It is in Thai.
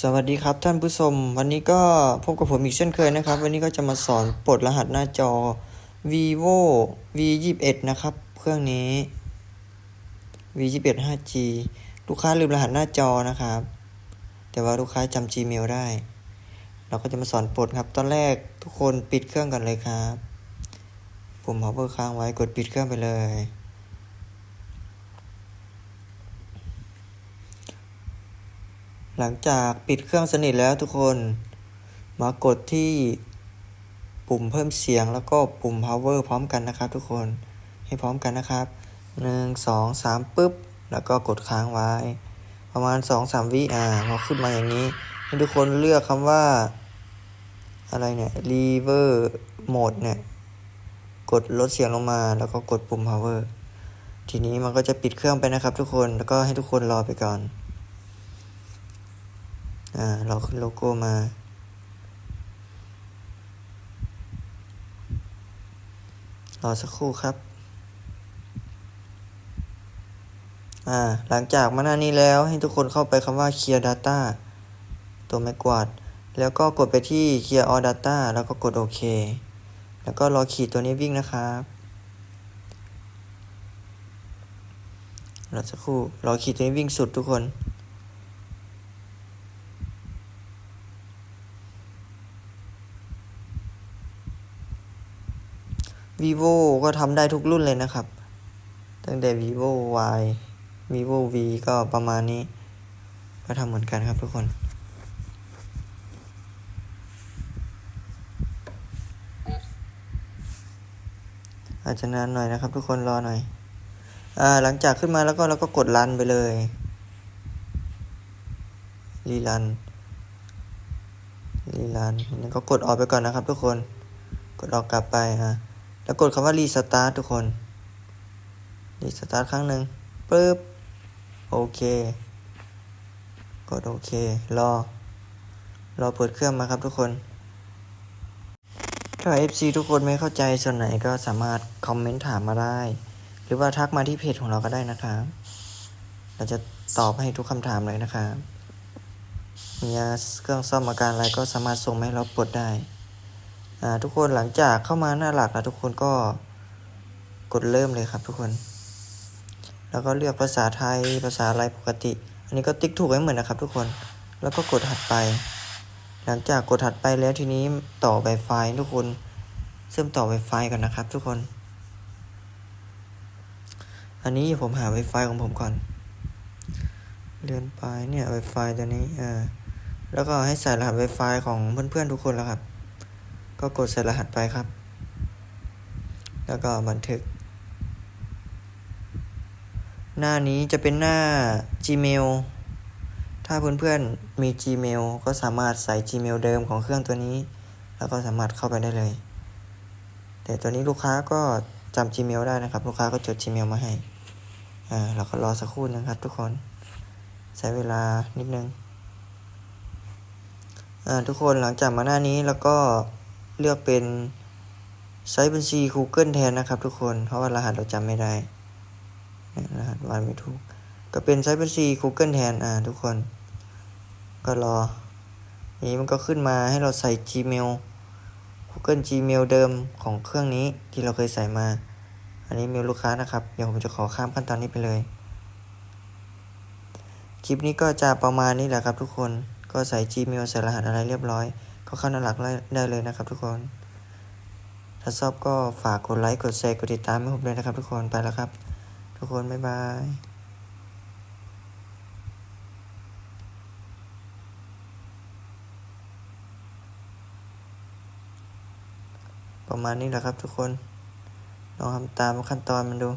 สวัสดีครับท่านผู้ชม วันนี้ก็พบกับผมอีกเช่นเคยนะครับ วันนี้ก็จะมาสอนปลดรหัสหน้าจอ vivo v 2 1นะครับ เครื่องนี้ v 2 1 5g ลูกค้าลืมรหัสหน้าจอนะครับ แต่ว่าลูกค้าจำ gmail ได้ เราก็จะมาสอนปลดครับ ตอนแรกทุกคนปิดเครื่องกันเลยครับ ปุ่ม power ค้างไว้กดปิดเครื่องไปเลย หลังจากปิดเครื่องสนิทแล้วทุกคน มากดที่ปุ่มเพิ่มเสียงแล้วก็ปุ่ม power พร้อมกันนะครับ ทุกคนให้พร้อมกันนะครับหนึ่งสองสามปุ๊บ แล้วก็กดค้างไว้ ประมาณสองสามวิอ่าพอขึ้นมาอย่างนี้ให้ทุกคนเลือกคำว่า อะไรเนี่ย rever mode เนี่ย กดลดเสียงลงมา แล้วก็กดปุ่ม power ทีนี้มันก็จะปิดเครื่องไปนะครับทุกคนแล้วก็ให้ทุกคนรอไปก่อน เราขึ้นโลโก้มา รอสักครู่ครับอ่าหลังจากมาหน้านี้แล้วให้ทุกคนเข้าไปคำว่า clear data ตัวไม้กวาด แล้วก็กดไปที่ clear all data แล้วก็กดโอเค แล้วก็รอขีดตัวนี้วิ่งนะครับรอสักครู่รอขีดตัวนี้วิ่งสุดทุกคน vivo ก็ทำได้ทุกรุ่นเลยนะครับ ตั้งแต่ vivo y vivo v ก็ประมาณนี้ ก็ทำเหมือนกันครับทุกคน อาจจะนานหน่อยนะครับ ทุกคนรอหน่อยอ่าหลังจากขึ้นมาแล้วก็เราก็กดรันไปเลยรีรันรีรันแล้วก็กดออกไปก่อนนะครับทุกคน กดออกกลับไปอะ แล้วกดคำว่ารีสตาร์ททุกคนรีสตาร์ทครั้งหนึ่งปึ๊บ โอเค กดโอเค รอ รอเปิดเครื่องมาครับทุกคนถ้า FC ทุกคนไม่เข้าใจส่วนไหนก็สามารถคอมเมนต์ถามมาได้ หรือว่าทักมาที่เพจของเราก็ได้นะครับเราจะตอบให้ทุกคำถามเลยนะครับมีเครื่องซ่อมอาการอะไรก็สามารถส่งมาให้เราปลดได้ ทุกคนหลังจากเข้ามาหน้าหลักแล้วทุกคนก็กดเริ่มเลยครับทุกคน แล้วก็เลือกภาษาไทยภาษาอะไรปกติ อันนี้ก็ติ๊กถูกไว้เหมือนนะครับ ทุกคน แล้วก็กดถัดไป หลังจากกดถัดไปแล้วทีนี้ต่อ Wi-Fi ทุกคนเชื่อมต่อ Wi-Fi ก่อนนะครับ ทุกคน อันนี้ผมหา Wi-Fi ของผมก่อน เลื่อนไปเนี่ย Wi-Fi ตัวนี้อ่าแล้วก็ให้ใส่รหัส Wi-Fi ของเพื่อนๆทุกคนแล้วครับ ก็กดใส่รหัสไปครับ แล้วก็บันทึก หน้านี้จะเป็นหน้า Gmail ถ้าเพื่อนๆมี Gmail ก็สามารถใส่ Gmail เดิมของเครื่องตัวนี้ แล้วก็สามารถเข้าไปได้เลย แต่ตัวนี้ลูกค้าก็จำ Gmail ได้นะครับ ลูกค้าก็จด Gmail มาให้ อ่าเราก็รอสักครู่นะครับทุกคน ใช้เวลานิดนึง อ่าทุกคนหลังจากมาหน้านี้แล้วก็ เลือกเป็นใช้บัญชี Google แทนนะครับทุกคน เพราะว่ารหัสเราจำไม่ได้รหัสวานไม่ถูก ก็เป็นใช้บัญชี Google แทนอ่าทุกคน ก็รอนี้มันก็ขึ้นมาให้เราใส่ Gmail Google Gmail เดิมของเครื่องนี้ที่เราเคยใส่มา อันนี้เมลลูกค้านะครับ เดี๋ยวผมจะขอข้ามขั้นตอนนี้ไปเลย คลิปนี้ก็จะประมาณนี้แหละครับทุกคน ก็ใส่ Gmail ใส่รหัสอะไรเรียบร้อย ก็เข้าน้าหลักได้เลยนะครับทุกคน ถ้าชอบก็ฝากกดไลค์ กดแชร์ กดติดตามให้ผมด้วยนะครับทุกคนไปแล้วครับ ทุกคน บ๊ายบายประมาณนี้แหละครับทุกคน ลองทำตามขั้นตอนมันดู